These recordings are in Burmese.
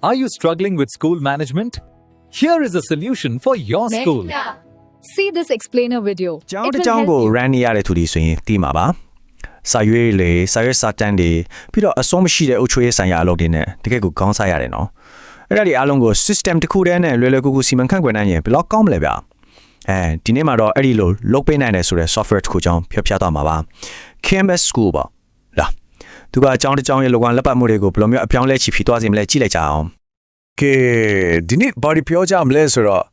Are you struggling with school management? Here is a solution for your school. See this explainer video. ကျောင်း It တစ် will ကျောင်း help ကို you. run နေရတဲ့သူတွေဆိုရင်သိမှာပါစာရွေးလေစာရွက်စာတမ်းတွေပြီးတော့အစုံမရှိတဲ့အုပ်ချုပ်ရေးဆိုင်ရာအလုပ်တွေနဲ့တကယ့်ကိုခေါင်းစားရတယ်နော်အဲ့ဒါတွေအားလုံးကို system တစ်ခုတည်းနဲ့လွယ်လွယ်ကူကူစီမံခန့်ခွဲနိုင်ရင်ဘယ်လောက်ကောင်းမလဲဗျအဲဒီနေ့မှာတော့အဲ့ဒီလိုလုပ်ပေးနိုင်တယ်ဆိုတဲ့ software တစ်ခုကြောင်းဖျက်ဖျက်သွားမှာပါ KMS school ပါလာ သူကအကြောင်းတစ်ကြောင်းရဲ့လောကလက်ပတ်မှုတွေကိုဘယ်လိုမျိုးအပြောင်းလဲချီဖြီးသွားစေမလဲကြည့်လိုက်ကြအောင်ကဲဒီနေ့ဘာဒီပြောကြမလဲဆိုတော့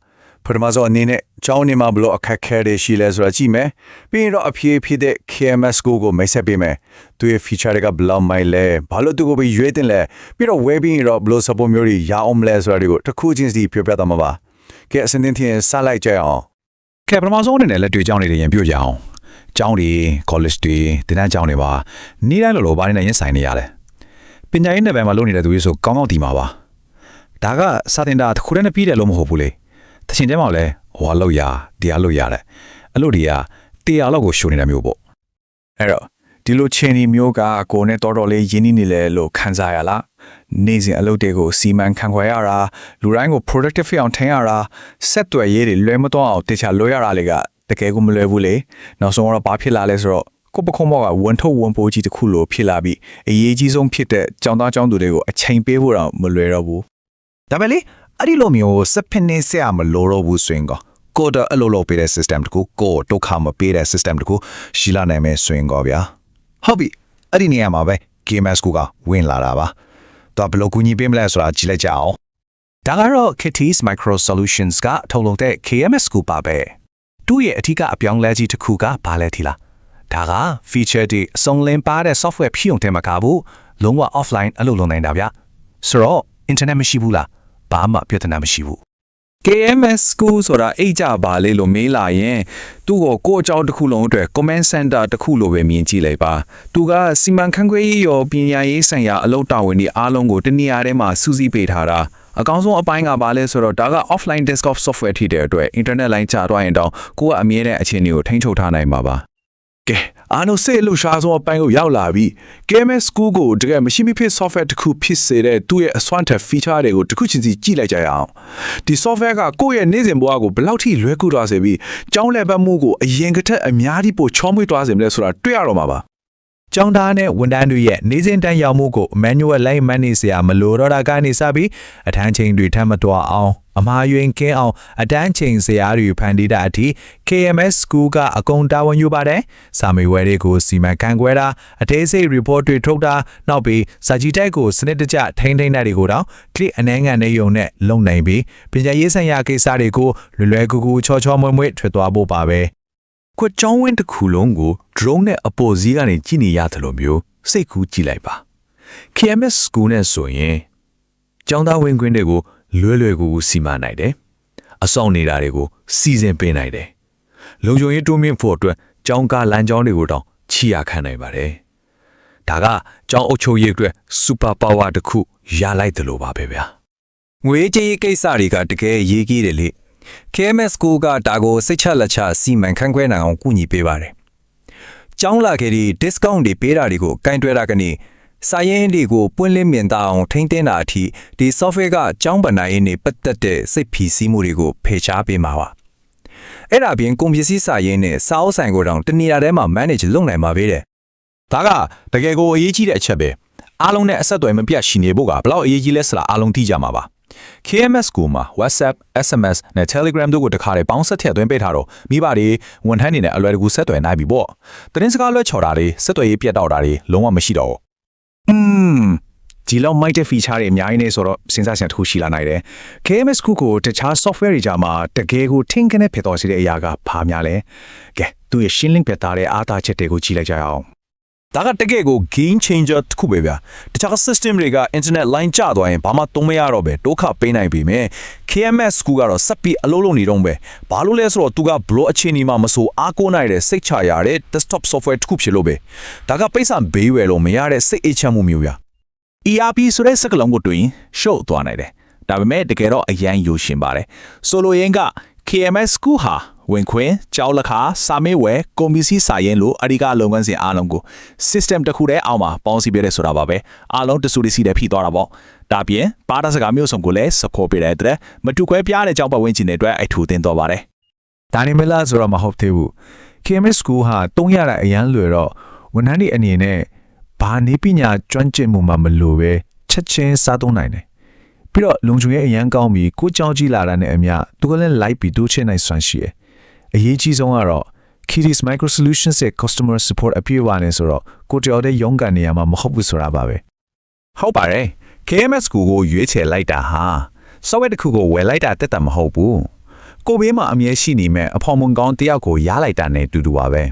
ပထမဆုံးအနေနဲ့ကျောင်းနေမှာဘလို့အခက်ခဲတွေရှိလဲဆိုတာကြည့်မယ်ပြီးရင်တော့အဖြေဖြစ်တဲ့ KMS ကိုကိုမိတ်ဆက်ပေးမယ်သူရဲ့ feature တွေကဘယ်လောက်မိုင်လဲဘာလို့သူကိုပဲရွေးတင်လဲပြီးတော့ web ပြီးရင်တော့ဘလို့ support မျိုးတွေရအောင်မလဲဆိုတာတွေကိုတစ်ခုချင်းစီပြောပြသွားမှာပါကဲအစင်းတင်စလိုက်ကြအောင်ကဲပထမဆုံးအနေနဲ့လက်တွေ့ကျောင်းတွေရင်ပြကြအောင် ကျောင်းတွေ college တွေတင်တန်းကျောင်းတွေပါနေ့တိုင်းလိုလိုဘာနေနဲ့ရင်ဆိုင်နေရတယ်ပညာရေးနယ်ပယ်မှာလုပ်နေတဲ့သူတွေဆိုကောင်းကောင်းတည်မှာပါဒါကစာတင်တာတစ်ခုတည်းနဲ့ပြီးတယ်လို့မဟုတ်ဘူးလေတချင်တဲမှာလည်းဟွာလို့ရတရားလို့ရတယ်အလို့တွေကတရားလောက်ကိုရှုံနေတာမျိုးပေါ့အဲ့တော့ဒီလိုချင်းဒီမျိုးကကိုယ်နဲ့တော်တော်လေးရင်းနှီးနေလေလို့ခံစားရလားနေ့စဉ်အလုပ်တွေကိုစီမံခန့်ခွဲရတာလူတိုင်းကို productive ဖြစ်အောင်ထင်ရတာဆက်သွယ်ရေးတွေလွဲမတော့အောင်တခြားလွဲရတာတွေက တကယ်ကိုမလွယ်ဘူးလေနောက်ဆုံးတော့ဘာဖြစ်လာလဲဆိုတော့ကိုယ့်ပခုံးဘောကဝန်ထုတ်ဝန်ပိုးကြီးတစ်ခုလိုဖြစ်လာပြီးအရေးကြီးဆုံးဖြစ်တဲ့ចောင်းသားចောင်းသူတွေကိုအချိန်ပေးဖို့တော့မလွယ်တော့ဘူးဒါပဲလေအဲ့ဒီလိုမျိုးစပင်းနေဆရာမလို့တော့ဘူးဆိုရင်ကောကိုတော့အလိုလိုပေးတဲ့ system တကူကိုဒုက္ခမပေးတဲ့ system တကူရှိလာနိုင်မယ်ဆိုရင်ကောဗျာဟုတ်ပြီအဲ့ဒီနေရာမှာပဲ KMS ကဝင်လာတာပါတော့ဘယ်လိုကူညီပေးမလဲဆိုတာကြည့်လိုက်ကြအောင်ဒါကတော့ Kitty's Micro Solutions ကထုတ်လုပ်တဲ့ KMS ကိုပါပဲ သူ့ရဲ့အထူးအပြောင်းလဲကြီးတစ်ခုကဘာလဲထီလားဒါက feature တွေအစုံလင်ပါတဲ့ software ဖြည့်ုံတယ်မှာကဘူးလုံးဝ offline အလုပ်လုပ်နိုင်တာဗျဆိုတော့ internet မရှိဘူးလားဘာမှပြဿနာမရှိဘူး KMS school ဆိုတာအိတ်ကြပါလေလို့မေးလာရင်သူ့ကိုကိုယ့်အကြောင်းတစ်ခုလုံးအတွက် comment center တစ်ခုလိုပဲမြင်ကြည့်လိုက်ပါသူကစီမံခန့်ခွဲရေးရောပညာရေးဆိုင်ရာအလုပ်တာဝန်တွေအားလုံးကိုတနေရာထဲမှာစူးစီးပေးထားတာအကောင်းဆုံးအပိုင်းကဘာလဲဆိုတော့ဒါက offline desktop software ထိတဲ့အတွက် internet line ချသွားရင်တော့ကိုယ့်ကအမြဲတမ်းအခြေအနေကိုထိန်းချုပ်ထားနိုင်မှာပါကဲ အားလုံးစိတ်အလို့ရှားဆုံးအပိုင်းကိုရောက်လာပြီ KMS School ကိုတကယ်မရှိမဖြစ် software တစ်ခုဖြစ်စေတဲ့သူ့ရဲ့အစွမ်းထက် feature တွေကိုတစ်ခုချင်းစီကြည့်လိုက်ကြရအောင်ဒီ software ကကိုယ့်ရဲ့နေ့စဉ်ဘဝကိုဘယ်လောက်ထိလွယ်ကူသွားစေပြီးကြောင်းလဲပတ်မှုကိုအရင်ကထက်အများကြီးပိုချောမွေ့သွားစေမလဲဆိုတာတွေ့ရတော့မှာပါ ကျောင်းသားနဲ့ဝန်ထမ်းတွေရဲ့နေစဉ်တန်းရောက်မှုကို manual line မန်နေစရာမလိုတော့တာကနေစပြီးအထမ်းချိန်တွေထပ်မတော်အောင်အမှားယွင်းကင်းအောင်အတန်းချိန်စရာတွေဖန်တီးတာအထိ KMS School ကအကုန်တာဝန်ယူပါတယ်။စာမေးပွဲတွေကိုစီမံခန့်ခွဲတာအသေးစိတ် report တွေထုတ်တာနောက်ပြီးစာကြည့်တိုက်ကိုစနစ်တကျထိန်းသိမ်းတာတွေကိုတော့ click အနှဲငယ်နဲ့ယုံနဲ့လုံနိုင်ပြီးပညာရေးဆိုင်ရာကိစ္စတွေကိုလွယ်လွယ်ကူကူချောချောမွေ့မွေ့ထွက်သွားဖို့ပါပဲ။ ခွတ်ကျောင်းဝင်းတစ်ခုလုံးကို drone နဲ့အပေါ်စီးကနေကြည့်နေရတယ်လို့မျိုးစိတ်ကူးကြည့်လိုက်ပါ KMS school နဲ့ဆိုရင်ကျောင်းသားဝင်ခွင့်တွေကိုလွယ်လွယ်ကူကူစီမံနိုင်တယ်အဆောင်နေတာတွေကိုစီစဉ်ပေးနိုင်တယ်လုံခြုံရေးတိုးမြင့်ဖို့အတွက်ကျောင်းကားလမ်းကျောင်းတွေကိုတောင်ချီရခံနိုင်ပါတယ်ဒါကကျောင်းအုပ်ချုပ်ရေးအတွက် super power တစ်ခုရလိုက်တယ်လို့ပါပဲဗျာငွေကြေးကိစ္စတွေကတကယ်ရေးကြီးတယ်လေ KMS ကိုကဒါကိုစိတ်ချလက်ချစီမံခန့်ခွဲနိုင်အောင်ကူညီပေးပါတယ်။ကျောင်းလာခဲ့ဒီ discount တွေပေးတာတွေကိုကင်တွဲတာကနေစာရင်းတွေကိုပွင့်လင်းမြင်သာအောင်ထိန်းသိမ်းတာအထိဒီ software ကကျောင်းပဏာရေးနေပတ်သက်တဲ့စိတ်ဖြီးစည်းမှုတွေကိုဖယ်ရှားပေးမှာပါ။အဲ့ဒါပြင်ကွန်ပစ္စည်းစာရင်းနဲ့စာအုပ်ဆိုင်ကိုတောင်တနေရာထဲမှာ manage လုပ်နိုင်မှာပဲတဲ့ဒါကတကယ်ကိုအရေးကြီးတဲ့အချက်ပဲအားလုံးနဲ့အဆက်အသွယ်မပြတ်ရှိနေဖို့ကဘလောက်အရေးကြီးလဲဆိုတာအားလုံးသိကြမှာပါ KMS ကိုမှာ WhatsApp SMS နဲ့ Telegram တို့ကိုတခါတည်းပေါင်းဆက်ထည့်သွင်းပေးထားတော့မိဘတွေဝန်ထမ်းတွေနဲ့အလွယ်တကူဆက်သွယ်နိုင်ပြီပေါ့သတင်းစကားလွှဲချော်တာတွေဆက်သွယ်ရေးပြတ်တောက်တာတွေလုံးဝမရှိတော့ဘူးอืมဒီလောက်မိုက်တဲ့ feature တွေအများကြီးနေဆိုတော့စဉ်းစားစရာတစ်ခုရှိလာနိုင်တယ် KMS ခုကိုတခြား software တွေကြမှာတကယ်ကိုထင်ကနေဖြစ်တော်စေတဲ့အရာကဘာများလဲကဲသူရဲ့ရှင်းလင်းပြတာတဲ့အားသာချက်တွေကိုကြည့်လိုက်ကြရအောင် ဒါကတကယ်ကို game changer တစ်ခုပဲဗျာတခြား system တွေက internet line ကျသွားရင်ဘာမှသုံးမရတော့ပဲဒုက္ခပေးနိုင်ပေမဲ့ KMS ကူကတော့စက်ပြီးအလုံးလုံးနေတော့ပဲဘာလို့လဲဆိုတော့သူကဘလို့အခြေအနေမှာမဆိုအားကိုးနိုင်တဲ့စိတ်ချရတဲ့ desktop software တစ်ခုဖြစ်လို့ပဲဒါကပိတ်ဆံဘေးဝယ်လို့မရတဲ့စိတ်အေးချမ်းမှုမျိုးဗျာ ERP ဆိုတဲ့စကားလုံးကိုတွင်ရှုပ်သွားနိုင်တယ်ဒါပေမဲ့တကယ်တော့အရန်ယူရှင်ပါတယ်ဆိုလိုရင်းက KMS ကူဟာဝင်ခွင့်ကြောက်လက်ခါစာမေးဝယ်ကွန်ပျူတာစာရင်းလို့အဓိကလုပ်ငန်းစဉ်အားလုံးကို system တစ်ခုတည်းအောက်မှာပေါင်းစည်းပြတဲ့ဆိုတာပါပဲအားလုံးတဆူတစီတည်းဖြစ်သွားတာပေါ့ဒါပြင်ပါတာစကားမျိုးစုံကိုလည်း support ပေးတဲ့အတွက်မတူခွဲပြားတဲ့ကြောင်းပတ်ဝန်းကျင်တွေအတွက်အထူးတင်တော်ပါတယ်ဒါနေမလားဆိုတော့မဟုတ်သေးဘူး KMS school ဟာတုံးရတာအရန်လွယ်တော့ဝန်ထမ်းတွေအနေနဲ့ဘာနေပညာကျွမ်းကျင်မှုမှမလိုပဲချက်ချင်းစားသုံးနိုင်တယ် ပြီးတော့လုံခြုံရေးအရန်ကောင်းပြီးကိုကြောင်းကြီးလာတာနဲ့အမျှသူကလည်း live ပြီးတိုးချင်နိုင်စွမ်းရှိတယ်အရေးကြီးဆုံးကတော့ Kiris Micro Solutions ရဲ့ customer support အပြည့်အဝနဲ့ဆိုတော့ကိုတယောက်တည်းရုန်းကန်နေရမှာမဟုတ်ဘူးဆိုတာပါပဲဟုတ်ပါတယ် KMS ကိုကိုရွေးချယ်လိုက်တာဟာ software တစ်ခုကိုဝယ်လိုက်တာတက်တာမဟုတ်ဘူးကိုဘေးမှာအမြဲရှိနေမဲ့အဖော်မွန်ကောင်းတယောက်ကိုရားလိုက်တာနဲ့တူတူပါပဲ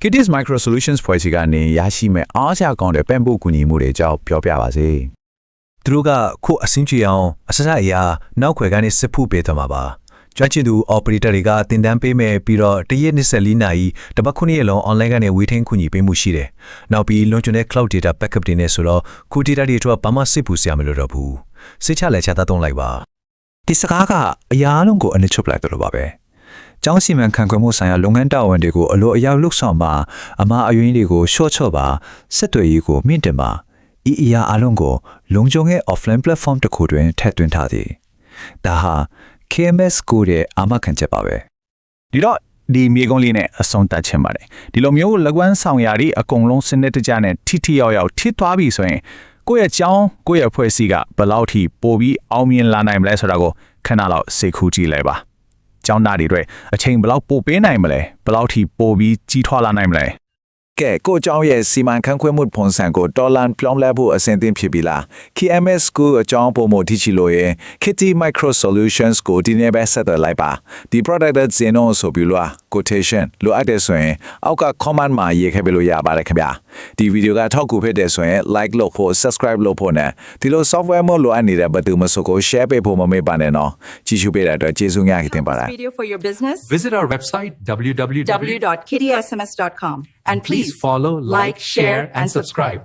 Kitis Micro Solutions ဖွဲ့စည်းကနေရရှိမဲ့အားစရာကောင်းတဲ့ပံ့ပိုးကူညီမှုတွေအကြောင်းပြောပြပါစေ သူတို့ကခုအစင်းကြည့်အောင်အစစအရာနောက်ခွေကနေစစ်ဖို့ပေးသွားမှာပါကျွမ်းကျင်သူ operator တွေကတင်တန်းပေးမယ်ပြီးတော့တရက်24နာရီတပတ်ခုနှစ်ရက်လုံး online ကနေ waiting ကူညီပေးမှုရှိတယ်။နောက်ပြီးလွန်ကျွမ်းတဲ့ cloud data backup တွေနဲ့ဆိုတော့ခု data တွေအတွက်ဘာမှစိတ်ပူစရာမလိုတော့ဘူး။စိတ်ချလက်ချတာသုံးလိုက်ပါ။ဒီစကားကအရာအလုံးကိုအနစ်ချုပ်လိုက်တော့ပါပဲ။ကျောင်းစီမံခန့်ခွဲမှုဆိုင်ရာလုပ်ငန်းတာဝန်တွေကိုအလိုအယောက်လုပ်ဆောင်ပါအမအယွင်းတွေကိုရှော့ချော့ပါဆက်သွယ်ရေးကိုမြင့်တင်ပါ ဤအရာအလုံးကိုလုံခြုံတဲ့ offline platform တစ်ခုတွင်ထည့်သွင်းထားသည်ဒါဟာ KMS ကိုရဲ့အာမခံချက်ပါပဲဒီတော့ဒီမြေကုန်းလေးနဲ့အဆုံးသတ်ချင်ပါတယ်ဒီလိုမျိုးလက်ကွမ်းဆောင်ရာတွေအကုန်လုံးစနစ်တကျနဲ့ထိထိရောက်ရောက်ထိသွားပြီဆိုရင်ကိုယ့်ရဲ့ကြောင်းကိုယ့်ရဲ့ဖွဲ့စည်းကဘယ်လောက်ထိပိုပြီးအောင်မြင်လာနိုင်မလဲဆိုတာကိုခဏလောက်စိတ်ကူးကြည့်လိုက်ပါကျောင်းသားတွေအတွက်အချိန်ဘယ်လောက်ပိုပေးနိုင်မလဲဘယ်လောက်ထိပိုပြီးကြီးထွားလာနိုင်မလဲ ကဲကိုကျောင်းရဲ့စီမံခန့်ခွဲမှုပုံစံကိုတော်လန်ပြောင်းလဲဖို့အစဉ်သင့်ဖြစ်ပြီလား KMS ကိုအကြောင်းပုံမှုထိချလို့ရင် Kitty Micro Solutions ကိုဒီနေ့ပဲဆက်သွယ်လိုက်ပါဒီ product ဇင်းတော့ဆိုပြီးလို့ quotation လိုအပ်တဲ့ဆိုရင်အောက်က comment မှာရေးခဲ့ပေးလို့ရပါတယ်ခင်ဗျာဒီဗီဒီယိုကထောက်ကူဖြစ်တဲ့ဆိုရင် like လုပ်ဖို့ subscribe လုပ်ဖို့နဲ့ဒီလို software မို့လိုအပ်နေတဲ့ဘယ်သူမှစကို share ပေးဖို့မမေ့ပါနဲ့နော်ကြည့်ရှုပေးတဲ့အတွက်ကျေးဇူးများတင်ပါတယ် video for your business Visit our website www. www.kittysms.com and please Please follow, like, share, and subscribe.